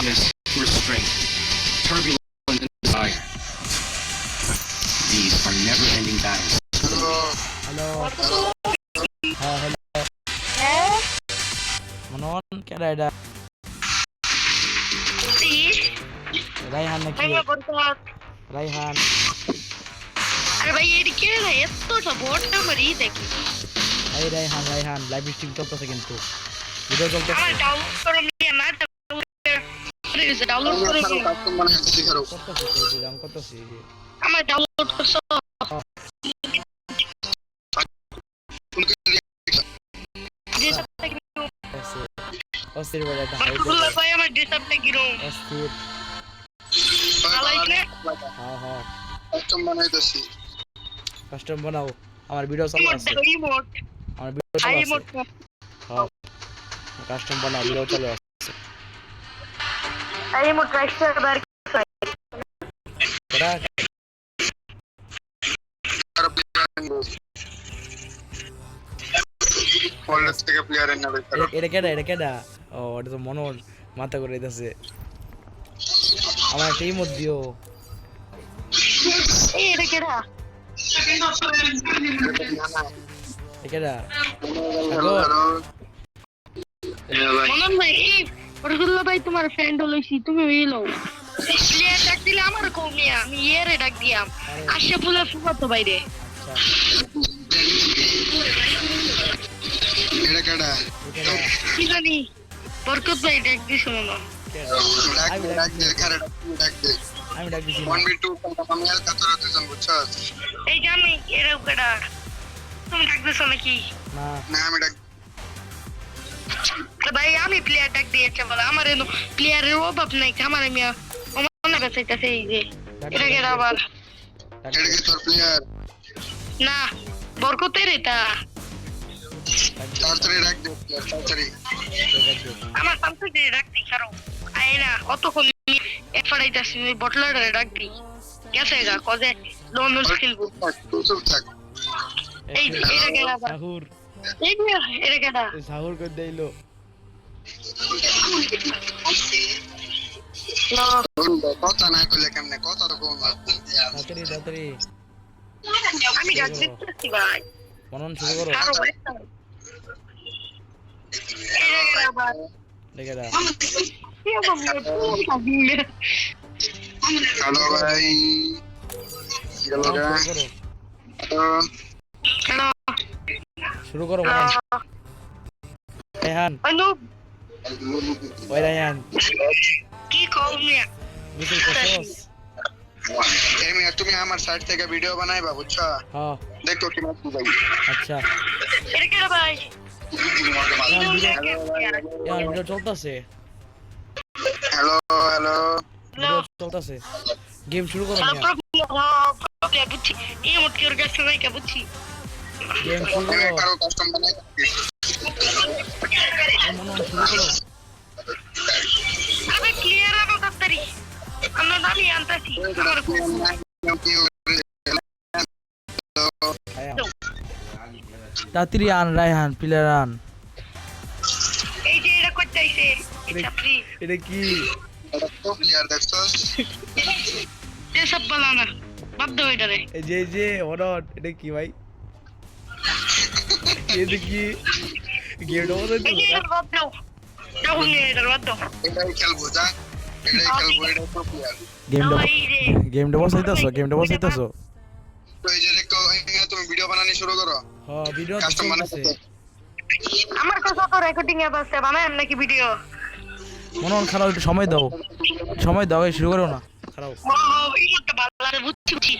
restraint, turbulence, and desire. These are never-ending battles. Hello. Hello. Hello. hello. Hello. Manon, क्या डायडा? रायहान ने किया। रायहान। अरे भाई ये क्या है? ये तो सपोर्ट का मरीज है कि। अरे रायहान रायहान लाइव स्ट्रीम चलता है किंतु। वीडियो चलता है। हाँ डाउन ডাউনলোড করছ ডিসপ্লে কিরো আছে অস্থির বলে একটা হাই ভাই আমার অস্থির হ্যাঁ হ্যাঁ কাস্টম বানাও আমার ভিডিও চালু ইমোট আছে ইমোট আমার ভিডিও চালু আছে হ্যাঁ কাস্টম বানাও ভিডিও চালু আছে আর প্লেয়ার কলেজ থেকে প্লেয়ার এনে দেয় এটা- কেডা এটা কেডা ও এটা তো মনে মাথা করে দিতেছে আমার একটা ইমোট দিও এই এটা কেডা এটা কেডা হ্যালো হ্যালো ভাই এই ভাই তোমার ফ্রেন্ড হইছি তুমি হইল প্লেয়ার ডাক দিলে আমার কমিয়া আমি এর ডাক দিয়াম। আসে ফুলে ফুকাতো বাইরে? কেডা কেডা? কি জানি বরকত ভাই ডাক দিছ মনে ডাক আমি দে ডাক ডাক দে কারে ডাক দে। আমি ডাক দিছি। না। 1v2 আমি আর কাতরা দুজন বুঝছস এই জানি এরা কেডা? তুমি ডাক দিছ নাকি? না। না আমি ডাক আমি প্লেয়ার ডাক দিয়েছে বলে আমার এনো প্লেয়ারের অভাব নাই আমার আমি মনে বেসাইতেছে এই যে এটা আবার। এটা প্লেয়ার না বরকতের এটা। ডাক দে। আমার ডাক দিই কারও আয় না অতক্ষণ এক ফাড়াইতেছি ওই বটলারে ডাক দিই। গেছে গা কজে লোন খেলব এই যে এটা আবার। এই যে এটা সাহুর করে দিলো? কথা না কইলে কেমনে কথা তো কোন তাড়াতাড়ি তাড়াতাড়ি। আমি ডাক দিতেছি ভাই মনন শুরু করো। আরও এটা কেডা আবার দেখে দা কি হবে আমি হ্যালো ভাই শুরু করো। শুরু করো মনন। অনুপ। কি কও মিয়া মিছিল করছস এমি তুমি আমার সাইড থেকে ভিডিও বানাইবা বুঝছ? হ্যাঁ। দেখো কি মাছ ভাই আচ্ছা। এটা কেডা ভাই ভিডিও চলতেছে। হ্যালো হ্যালো ভিডিও চলতেছে। গেম শুরু করো মিয়া বুঝছি। এই মোট কি ওর কাছে নাই কে বুঝছি। গেম শুরু করো। কাস্টম বানাই তাড়াতাড়ি। আন রায়হান প্লেয়ার আন। এই যে এটা করতে আইছে এটা কি? প্লেয়ার দেখছস যে সব বালানা বাধ্য হয়ে যে এই যে অনট এটা কি ভাই? এটা কি মনে বাদ দাও বাদ দাও এটাই খেলব যা এটাই খেলব এটাই তো প্লেয়ার তো এই যে তুমি ভিডিও বানানি শুরু করো হ্যাঁ ভিডিও আমার কাছে তো রেকর্ডিং অ্যাপ আছে বানায় নাকি ভিডিও মনন খারাপ একটু সময় দাও সময় দাও শুরু করো না খারাপ ইমোটটা ভালো লাগে বুঝছি